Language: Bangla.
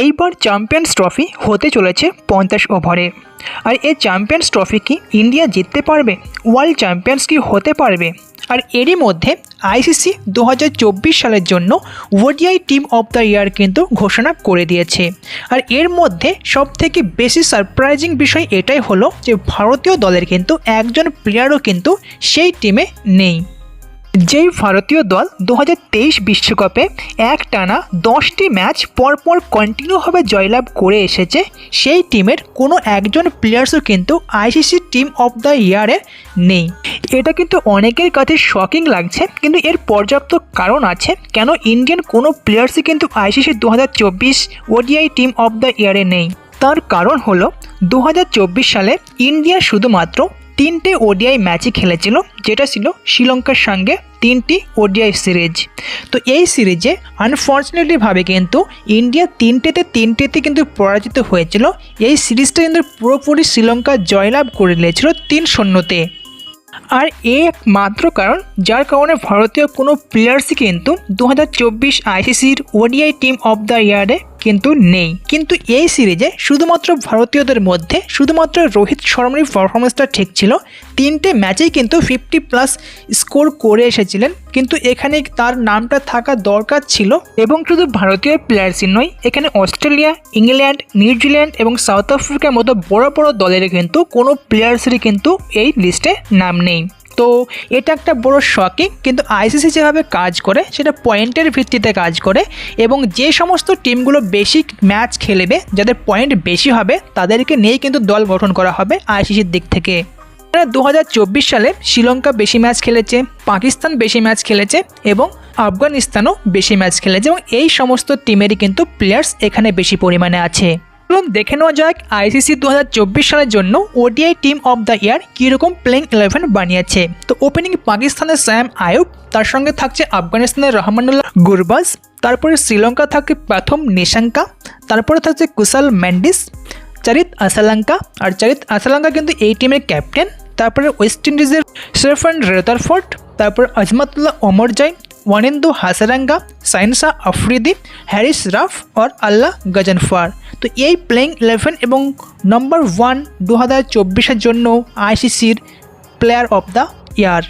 এইবার চ্যাম্পিয়ন্স ট্রফি হতে চলেছে পঞ্চাশ ওভারে আর এই চ্যাম্পিয়ন্স ট্রফি কি ইন্ডিয়া জিততে পারবে? ওয়ার্ল্ড চ্যাম্পিয়ন্স কি হতে পারবে? আর এরই মধ্যে আইসিসি দু হাজার চব্বিশ সালের জন্য ODI team of the year কিন্তু ঘোষণা করে দিয়েছে। আর এর মধ্যে সবথেকে বেশি সারপ্রাইজিং বিষয় এটাই হলো যে ভারতীয় দলের কিন্তু একজন প্লেয়ারও কিন্তু সেই টিমে নেই। যেই ভারতীয় দল দু বিশ্বকাপে এক টানা দশটি ম্যাচ পরপর কন্টিনিউভাবে জয়লাভ করে এসেছে, সেই টিমের কোনো একজন প্লেয়ার্সও কিন্তু আইসিসি টিম অফ দ্য ইয়ারে নেই। এটা কিন্তু অনেকের কাছে শকিং লাগছে, কিন্তু এর পর্যাপ্ত কারণ আছে, কেন ইন্ডিয়ান কোনো প্লেয়ার্সই কিন্তু আইসিসি দু হাজার চব্বিশ ওডিআই টিম অফ দ্য ইয়ারে নেই। তার কারণ হলো দু সালে ইন্ডিয়া শুধুমাত্র তিনটে ওডিআই ম্যাচই খেলেছিল, যেটা ছিল শ্রীলঙ্কার সঙ্গে। তিনটি ওডিআই সিরিজ। তো এই সিরিজে আনফর্চুনেটলিভাবে কিন্তু ইন্ডিয়া তিনটেতে তিনটেতে কিন্তু পরাজিত হয়েছিল। এই সিরিজটা কিন্তু পুরোপুরি শ্রীলঙ্কা জয়লাভ করে নিয়েছিল তিন শূন্যতে। আর এ একমাত্র কারণ, যার কারণে ভারতীয় কোনো প্লেয়ার্সই কিন্তু দু হাজার চব্বিশ আইসিসির ওডিআই টিম অফ দ্য ইয়ারে কিন্তু নেই। কিন্তু এই সিরিজে শুধুমাত্র ভারতীয়দের মধ্যে শুধুমাত্র রোহিত শর্মার পারফরমেন্সটা ঠিক ছিল। তিনটে ম্যাচেই কিন্তু ফিফটি প্লাস স্কোর করে এসেছিলেন। কিন্তু এখানে তার নামটা থাকা দরকার ছিল এবং শুধু ভারতীয় প্লেয়ার্সই নয়, এখানে অস্ট্রেলিয়া, ইংল্যান্ড, নিউজিল্যান্ড এবং সাউথ আফ্রিকার মতো বড় বড় দলের কিন্তু কোনো প্লেয়ার্সেরই কিন্তু এই লিস্টে নাম নেই। তো এটা একটা বড় শকিং কিন্তু আইসিসি যেভাবে কাজ করে, সেটা পয়েন্টের ভিত্তিতে কাজ করে, এবং যে সমস্ত টিমগুলো বেশি ম্যাচ খেলবে, যাদের পয়েন্ট বেশি হবে, তাদেরকে নিয়েই কিন্তু দল গঠন করা হবে আইসিসির দিক থেকে। দু হাজার চব্বিশ সালে শ্রীলঙ্কা বেশি ম্যাচ খেলেছে, পাকিস্তান বেশি ম্যাচ খেলেছে, এবং আফগানিস্তানও বেশি ম্যাচ খেলেছে, এবং এই সমস্ত টিমেরই কিন্তু প্লেয়ার্স এখানে বেশি পরিমাণে আছে। চলুন দেখে নেওয়া যাক আইসিসি দু হাজার চব্বিশ সালের জন্য ODI team of the year কীরকম প্লেইং ইলেভেন বানিয়েছে। তো ওপেনিং পাকিস্তানের স্যাম আয়ুব, তার সঙ্গে থাকছে আফগানিস্তানের রহমানুল্লাহ গুরবাজ, তারপরে শ্রীলঙ্কা থাকে প্রথম নিশাঙ্কা, তারপরে থাকছে কুশাল ম্যান্ডিস চারিত আসালাঙ্কা, আর চারিত আসালাঙ্কা কিন্তু এই টিমের ক্যাপ্টেন তারপরে ওয়েস্ট ইন্ডিজের সেরফান রেদারফোর্ড, তারপর আজমাতুল্লাহ ওমর জাইন ওয়ানিন্দু হাসারাঙ্গা সাইনসা আফ্রিদি হ্যারিস রাফ আর আল্লাহ গজনফার তো এই প্লেয়িং ইলেভেন এবং নম্বর ওয়ান দু হাজার জন্য আইসিসির প্লেয়ার অফ দ্য ইয়ার